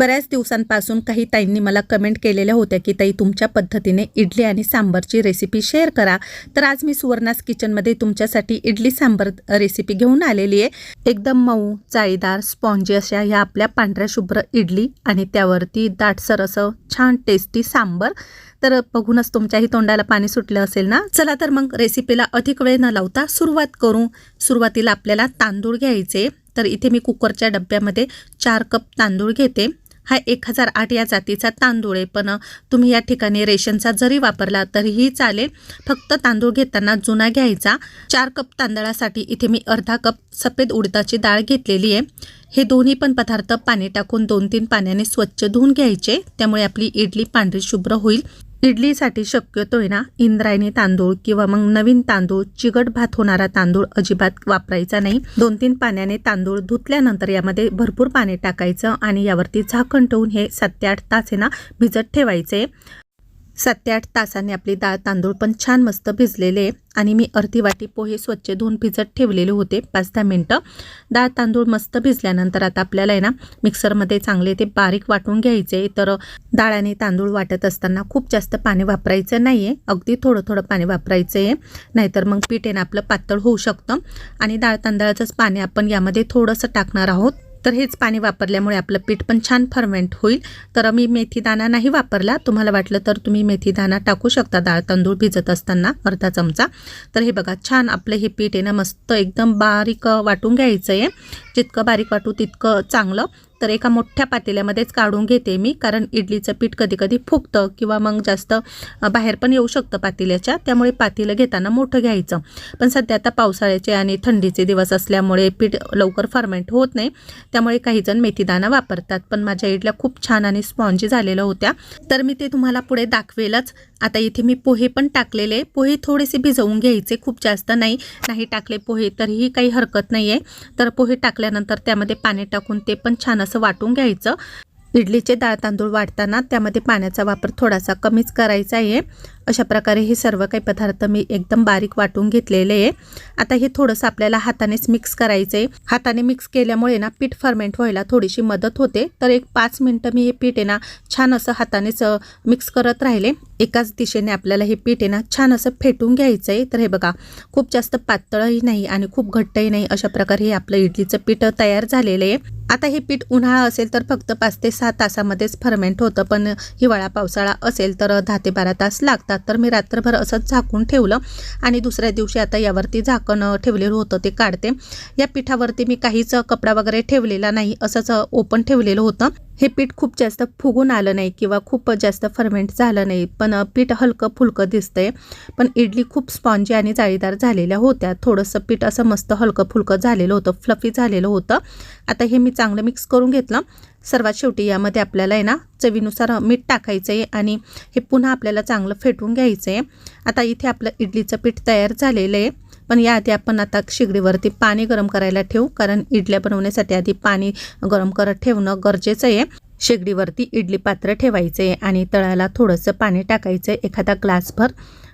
बऱ्याच दिवसांपासून काही ताईंनी मला कमेंट केलेल्या होत्या की ताई तुमच्या पद्धतीने इडली आणि सांबारची रेसिपी शेअर करा. तर आज मी सुवर्णास किचनमध्ये तुमच्यासाठी इडली सांबार रेसिपी घेऊन आलेली आहे. एकदम मऊ जाळीदार स्पॉन्जी अशा ह्या आपल्या पांढऱ्या शुभ्र इडली आणि त्यावरती दाटसर असं छान टेस्टी सांबर. तर बघूनच तुमच्याही तोंडाला पाणी सुटलं असेल ना? चला तर मग रेसिपीला अधिक वेळ न लावता सुरुवात करू. सुरुवातीला आपल्याला तांदूळ घ्यायचे. तर इथे मी कुकरच्या डब्यामध्ये चार कप तांदूळ घेते. हा एक हजार आठ या जातीचा तांदूळ आहे. पण तुम्ही या ठिकाणी रेशनचा जरी वापरला तरीही चालेल. फक्त तांदूळ घेताना जुना घ्यायचा. चार कप तांदळासाठी इथे मी अर्धा कप सफेद उडदाची डाळ घेतलेली आहे. हे दोन्ही पण पदार्थ पाणी टाकून दोन तीन पाण्याने स्वच्छ धुवून घ्यायचे. त्यामुळे आपली इडली पांढरी शुभ्र होईल. इडलीसाठी शक्यतो आहे ना इंद्रायणी तांदूळ किंवा मग नवीन तांदूळ चिकट भात होणारा तांदूळ अजिबात वापरायचा नाही. दोन तीन पाण्याने तांदूळ धुतल्यानंतर यामध्ये भरपूर पाणी टाकायचं आणि यावरती झाकण ठेवून हे सात ते आठ तास आहे ना भिजत ठेवायचे. सात ते आठ तासाने आपली डाळ तांदूळ पण छान मस्त भिजलेले आहे. आणि मी अर्धी वाटी पोहे स्वच्छ धुवून भिजत ठेवलेले होते पाच दहा मिनटं. डाळ तांदूळ मस्त भिजल्यानंतर आता आपल्याला आहे ना मिक्सरमध्ये चांगले ते बारीक वाटून घ्यायचे तर डाळ आणि तांदूळ वाटत असताना खूप जास्त पाणी वापरायचं नाही आहे. अगदी थोडं थोडं पाणी वापरायचं आहे. नाहीतर मग पीठ आहे ना आपलं पातळ होऊ शकतं. आणि डाळ तांदळाचंच पाणी आपण यामध्ये थोडंसं टाकणार आहोत. तर हेच पाणी वापरल्यामुळे आपलं पीठ पण छान फर्मेंट होईल. तर मी मेथीदाणा नाही वापरला. तुम्हाला वाटलं तर तुम्ही मेथीदाणा टाकू शकता. डाळ तांदूळ भिजत असताना अर्धा चमचा. तर हे बघा छान आपलं हे पीठ आहे ना मस्त एकदम बारीक वाटून घ्यायचं आहे जितकं बारीक वाटू तितकं चांगलं. तर एका मोठ्या पातेल्यामध्येच काढून घेते मी कारण इडलीचं पीठ कधी कधी फुगतं किंवा मग जास्त बाहेर पण येऊ शकतं पातेल्याच्या त्यामुळे पातेलं घेताना मोठं घ्यायचं. पण सध्या आता पावसाळ्याचे आणि थंडीचे दिवस असल्यामुळे पीठ लवकर फर्मेंट होत नाही त्यामुळे काही जण मेथीदाणा वापरतात. पण माझ्या इडल्या खूप छान आणि स्पॉन्जी झालेल्या होत्या. तर मी ते तुम्हाला पुढे दाखवेलच. आता इथे मी पोहे पण टाकलेले पोहे थोडेसे भिजवून घ्यायचे खूप जास्त नाही. नाही टाकले पोहे तरीही काही हरकत नाही आहे तर पोहे टाकल्यानंतर त्यामध्ये पाणी टाकून ते पण छान असं वाटून घ्यायचं. इडलीचे डाळ तांदूळ वाटताना त्यामध्ये पाण्याचा वापर थोडासा कमीच करायचा आहे. अशा प्रकारे हे सर्व काही पदार्थ मी एकदम बारीक वाटून घेतलेले आहे. आता हे थोडंसं आपल्याला हातानेच मिक्स करायचं आहे हाताने मिक्स केल्यामुळे ना पीठ फर्मेंट व्हायला थोडीशी मदत होते. तर एक पाच मिनटं मी हे पीठ आहे ना छान असं हातानेच मिक्स करत राहिले. एकाच दिशेने आपल्याला हे पीठ आहे ना छान असं फेटून घ्यायचं आहे तर हे बघा खूप जास्त पातळही नाही आणि खूप घट्टही नाही अशा प्रकारे हे आपलं इडलीचं पीठ तयार झालेलं आहे. आता हे पीठ उन्हाळा असेल तर फक्त पाच ते सहा तासामध्येच फर्मेंट होतं. पण हिवाळा पावसाळा असेल तर दहा ते बारा तास लागतात. तर मी रात्रभर असंच झाकून ठेवलं आणि दुसऱ्या दिवशी आता यावरती झाकण ठेवलेलं होतं ते काढते. या पिठावरती मी काहीच कपडा वगैरे ठेवलेला नाही असंच ओपन ठेवलेलं होतं. हे पीठ खूप जास्त फुगून आलं नाही किंवा खूप जास्त फर्मेंट झालं नाही पण पीठ हलकं फुलकं दिसतंय. पण इडली खूप स्पॉन्जी आणि जाळीदार झालेल्या होत्या. थोडंसं पीठ असं मस्त हलकं फुलकं झालेलं होतं फ्लफी झालेलं होतं. आता हे मी चांगलं मिक्स करून घेतलं. सर्वात शेवटी यामध्ये आपल्याला आहे ना चवीनुसार मीठ टाकायचं आहे आणि हे पुन्हा आपल्याला चांगलं फेटून घ्यायचं आहे आता इथे आपलं इडलीचं पीठ तयार झालेलं आहे. पण याआधी आपण आता शिगडीवरती पाणी गरम करायला ठेवू कारण इडल्या बनवण्यासाठी आधी पाणी गरम करत ठेवणं गरजेचं आहे. शेगडीवरती इडली पात्र ठेवायचं आहे आणि तळाला थोडंसं पाणी टाकायचं आहे एखादा ग्लासभर.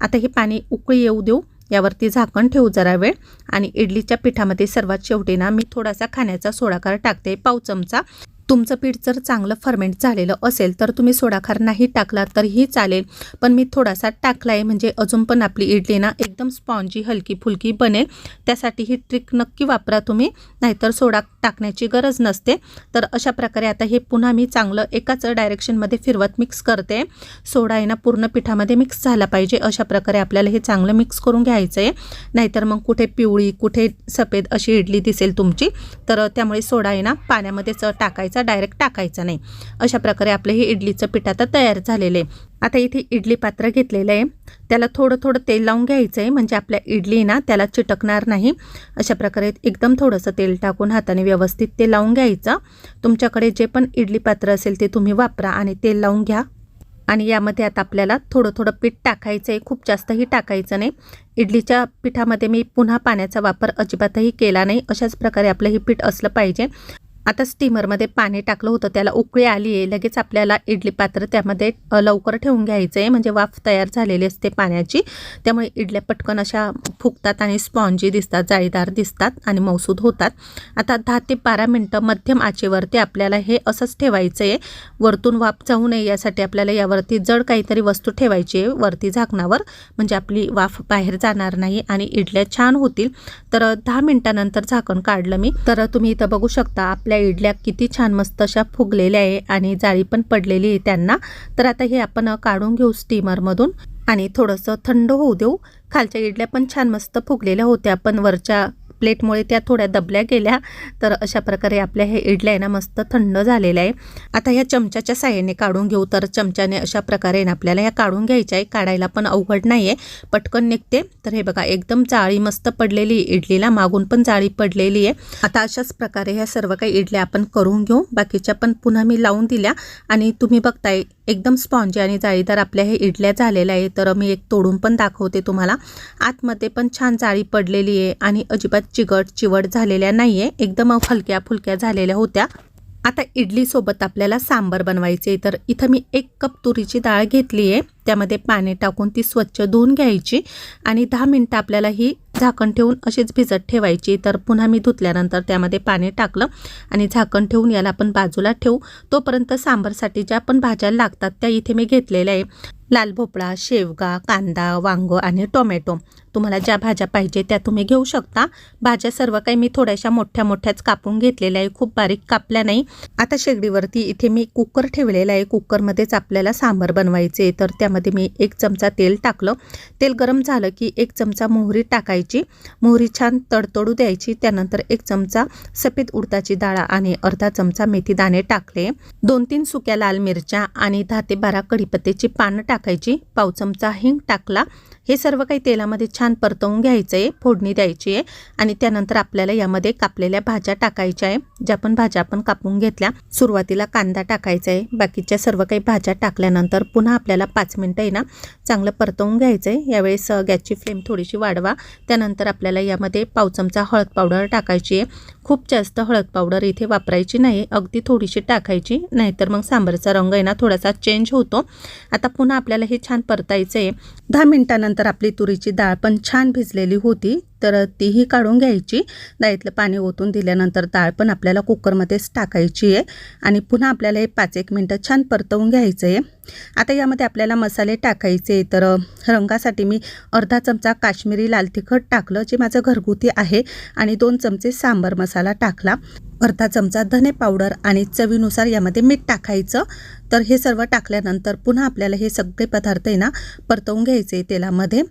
आता हे पाणी उकळी येऊ देऊ यावरती झाकण ठेवू जरा वेळ. आणि इडलीच्या पिठामध्ये सर्वात शेवटी ना मी थोडासा खाण्याचा सोडाकार टाकते पाव चमचा. तुमचं पीठ जर चांगलं फर्मेंट झालेलं असेल तर तुम्ही सोडाखार नाही टाकला तरीही चालेल. पण मी थोडासा टाकला आहे म्हणजे अजून पण आपली इडली ना एकदम स्पॉन्जी हलकी फुलकी बनेल. त्यासाठी ही ट्रिक नक्की वापरा तुम्ही नाहीतर सोडा टाकण्याची गरज नसते. तर अशा प्रकारे आता हे पुन्हा मी चांगलं एकाच डायरेक्शनमध्ये फिरवत मिक्स करते. सोडा आहे ना पूर्ण पिठामध्ये मिक्स झाला पाहिजे. अशा प्रकारे आपल्याला हे चांगलं मिक्स करून घ्यायचं आहे नाहीतर मग कुठे पिवळी कुठे सफेद अशी इडली दिसेल तुमची. तर त्यामुळे सोडा आहे ना पाण्यामध्येच टाकायचा. डायरेक्ट टाकायचा नाही. अशा प्रकारे आपलं हे इडलीचं पीठ आता तयार झालेलं आहे. आता इथे इडली पात्र घेतलेलं आहे. त्याला थोडं थोडं तेल लावून घ्यायचं आहे. म्हणजे आपल्या इडली ना त्याला चिटकणार नाही. अशा प्रकारे एकदम थोडंसं तेल टाकून हाताने व्यवस्थित ते लावून घ्यायचं. तुमच्याकडे जे पण इडली पात्र असेल ते तुम्ही वापरा आणि तेल लावून घ्या. आणि यामध्ये आता आपल्याला थोडं थोडं पीठ टाकायचं आहे. खूप जास्तही टाकायचं नाही. इडलीच्या पिठामध्ये मी पुन्हा पाण्याचा वापर अजिबातही केला नाही. अशाच प्रकारे आपलं हे पीठ असलं पाहिजे. आता स्टीमरमध्ये पाणी टाकलं होतं त्याला उकळी आली आहे. लगेच आपल्याला इडली पात्र त्यामध्ये लवकर ठेवून घ्यायचं आहे म्हणजे वाफ तयार झालेली असते पाण्याची. त्यामुळे इडल्या पटकन अशा फुगतात आणि स्पॉन्जी दिसतात जाळीदार दिसतात आणि मौसूद होतात. आता दहा ते बारा मिनटं मध्यम आचेवरती आपल्याला हे असंच ठेवायचं आहे वरतून वाफ जाऊ नये यासाठी आपल्याला यावरती जड काहीतरी वस्तू ठेवायची आहे वरती झाकणावर. म्हणजे आपली वाफ बाहेर जाणार नाही आणि इडल्या छान होतील. तर दहा मिनटानंतर झाकण काढलं मी. तर तुम्ही इथं बघू शकता आपल्या इडल्या किती छान मस्त अशा फुगलेल्या आहे आणि जाळी पण पडलेली आहे त्यांना. तर आता हे आपण काढून घेऊ स्टीमरमधून आणि थोडंसं थंड होऊ देऊ. खालच्या इडल्या पण छान मस्त फुगलेल्या होत्या पण वरच्या प्लेटमुळे त्या थोड्या दबल्या गेल्या. तर अशा प्रकारे आपल्या हे इडल्या आहे ना मस्त थंड झालेलं आहे. आता ह्या चमच्याच्या साह्याने काढून घेऊ. तर चमच्याने अशा प्रकारे ना आपल्याला ह्या काढून घ्यायच्या आहे. काढायला पण अवघड नाही आहे पटकन निघते. तर हे बघा एकदम जाळी मस्त पडलेली आहे इडलीला. मागून पण जाळी पडलेली आहे. आता अशाच प्रकारे ह्या सर्व काही इडल्या आपण करून घेऊ. बाकीच्या पण पुन्हा मी लावून दिल्या. आणि तुम्ही बघताय एकदम स्पॉन्जी आणि जाळीदार आपल्या हे इडल्या झालेल्या आहे. तर मी एक तोडून पण दाखवते तुम्हाला. आतमध्ये पण छान जाळी पडलेली आहे आणि अजिबात चिकट चिवट झालेल्या नाही आहे एकदम हलक्या फुलक्या झालेल्या होत्या. आता इडलीसोबत आपल्याला सांबर बनवायचे तर इथं मी एक कप तुरीची डाळ घेतली आहे. त्यामध्ये पाणी टाकून ती स्वच्छ धुवून घ्यायची आणि दहा मिनटं आपल्याला ही झाकण ठेवून अशीच भिजत ठेवायची. तर पुन्हा मी धुतल्यानंतर त्यामध्ये पाणी टाकलं आणि झाकण ठेवून याला आपण बाजूला ठेवू. तोपर्यंत सांबारसाठी ज्या पण भाज्या लागतात त्या इथे मी घेतलेल्या आहे. लाल भोपळा शेवगा कांदा वांग आणि टोमॅटो. तुम्हाला ज्या भाज्या पाहिजे त्या तुम्ही घेऊ शकता. भाज्या सर्व काही मी थोड्याशा मोठ्या मोठ्याच कापून घेतलेल्या आहे. खूप बारीक कापल्या नाही. आता शेगडीवरती इथे मी कुकर ठेवलेला आहे. कुकरमध्येच आपल्याला सांबार बनवायचे तर त्यामध्ये मी एक चमचा तेल टाकलं. तेल गरम झालं की एक चमचा मोहरी टाकायची. मोहरी छान तडतडू द्यायची. त्यानंतर एक चमचा सफेद उडदाची डाळ आणि अर्धा चमचा मेथी दाणे टाकले. दोन तीन सुक्या लाल मिरच्या आणि दहा ते बारा कढीपत्त्याची पानं टाकायची. पाव चमचा हिंग टाकला. हे सर्व काही तेलामध्ये छान परतवून घ्यायचं आहे फोडणी द्यायची आहे आणि त्यानंतर आपल्याला यामध्ये कापलेल्या भाज्या टाकायच्या आहे ज्या पण भाज्या आपण कापून घेतल्या. सुरुवातीला कांदा टाकायचा आहे बाकीच्या सर्व काही भाज्या टाकल्यानंतर पुन्हा आपल्याला पाच मिनटं आहे ना चांगलं परतवून घ्यायचं आहे यावेळेस गॅसची फ्लेम थोडीशी वाढवा. त्यानंतर आपल्याला यामध्ये पाव चमचा हळद पावडर टाकायची आहे. खूप जास्त हळद पावडर इथे वापरायची नाही अगदी थोडीशी टाकायची नाहीतर मग सांबारचा रंग आहे ना थोडासा चेंज होतो. आता पुन्हा आपल्याला हे छान परतायचं आहे दहा मिनटानंतर आपली तुरीची डाळ पण छान भिजलेली होती. तर तीही काढून घ्यायची. दाईतलं पाणी ओतून दिल्यानंतर डाळ पण आपल्याला कुकरमध्येच टाकायची आहे. आणि पुन्हा आपल्याला हे पाच एक मिनटं छान परतवून घ्यायचं आहे. आता यामध्ये आपल्याला मसाले टाकायचे तर रंगासाठी मी अर्धा चमचा काश्मीरी लाल तिखट टाकलं जे माझं घरगुती आहे. आणि दोन चमचे सांबर मसाला टाकला. अर्धा चमचा धने पावडर आणि चवीनुसार यामध्ये मीठ टाकायचं. तर हे सर्व टाकल्यानंतर पुन्हा आपल्याला हे सगळे पदार्थ आहे ना परतवून घ्यायचे तेलामध्ये.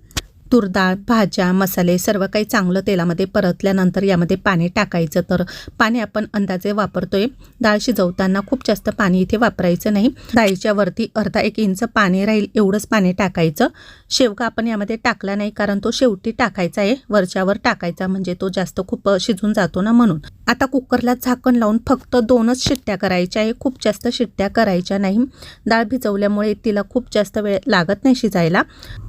तूर डाळ भाज्या मसाले सर्व काही चांगलं तेलामध्ये परतल्यानंतर यामध्ये पाणी टाकायचं. तर पाणी आपण अंदाजे वापरतोय. डाळ शिजवताना खूप जास्त पाणी इथे वापरायचं नाही. डाळीच्या वरती अर्धा एक इंच पाणी राहील एवढंच पाणी टाकायचं. शेवगा आपण यामध्ये टाकला नाही कारण तो शेवटी टाकायचा आहे. वरच्यावर टाकायचा म्हणजे तो जास्त खूप शिजून जातो ना म्हणून. आता कुकरला झाकण लावून फक्त दोनच शिट्ट्या करायच्या आहे. खूप जास्त शिट्ट्या करायच्या नाही. डाळ भिजवल्यामुळे तिला खूप जास्त वेळ लागत नाही शिजायला.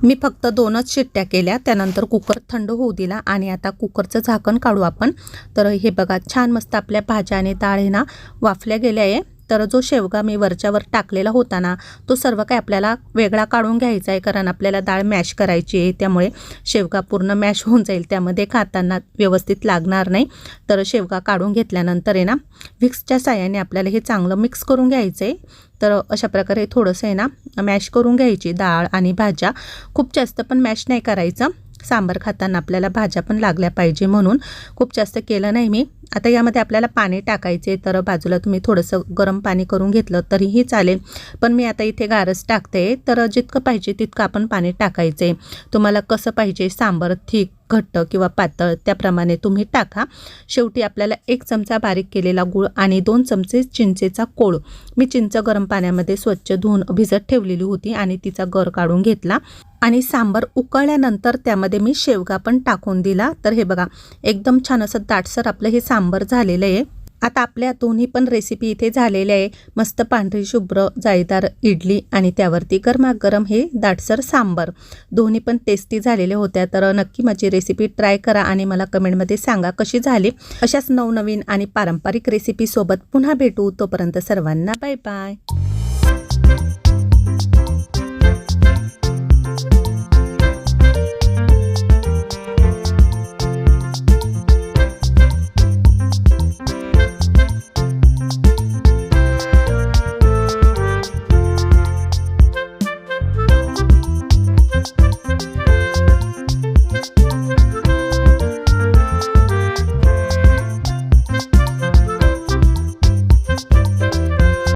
मी फक्त दोनच शिट्ट्या केल्या त्यानंतर कुकर थंड होऊ दिला आणि आता कुकरचं झाकण काढू आपण. तर हे बघा छान मस्त आपल्या भाज्या आणि डाळ हे ना वाफल्या गेल्या आहे. तर जो शेवगा मी वरच्यावर टाकलेला होता ना तो सर्व काही आपल्याला वेगळा काढून घ्यायचा आहे कारण आपल्याला डाळ मॅश करायची आहे त्यामुळे शेवगा पूर्ण मॅश होऊन जाईल. त्यामध्ये खाताना व्यवस्थित लागणार नाही. तर शेवगा काढून घेतल्यानंतर आहे ना विक्सच्या साह्याने आपल्याला हे चांगलं मिक्स करून घ्यायचं आहे तर अशा प्रकारे थोडंसं आहे ना मॅश करून घ्यायची डाळ आणि भाज्या. खूप जास्त पण मॅश नाही करायचं. सांबार खाताना आपल्याला भाज्या पण लागल्या पाहिजे म्हणून. खूप जास्त केलं नाही मी. आता यामध्ये आपल्याला पाणी टाकायचे तर बाजूला तुम्ही थोडंसं गरम पाणी करून घेतलं तरीही चालेल. पण मी आता इथे गारच टाकते तर जितकं पाहिजे तितकं आपण पाणी टाकायचे तुम्हाला कसं पाहिजे सांबर थिक घट्ट किंवा पातळ त्याप्रमाणे तुम्ही टाका. शेवटी आपल्याला एक चमचा बारीक केलेला गूळ आणि दोन चमचे चिंचेचा कोळ. मी चिंच गरम पाण्यामध्ये स्वच्छ धुवून भिजत ठेवलेली होती आणि तिचा गर काढून घेतला. आणि सांबार उकळल्यानंतर त्यामध्ये मी शेवगा पण टाकून दिला. तर हे बघा एकदम छान असं दाटसर आपलं हे सांबार झालेलं आहे. आता आपल्या दोन्ही पण रेसिपी इथे झालेल्या आहे. मस्त पांढरी शुभ्र जाळीदार इडली आणि त्यावरती गरमागरम हे दाटसर सांबर. दोन्ही पण टेस्टी झालेल्या होत्या. तर नक्की माझी रेसिपी ट्राय करा आणि मला कमेंटमध्ये सांगा कशी झाली. अशाच नवनवीन आणि पारंपरिक रेसिपीसोबत पुन्हा भेटू. तोपर्यंत सर्वांना बाय बाय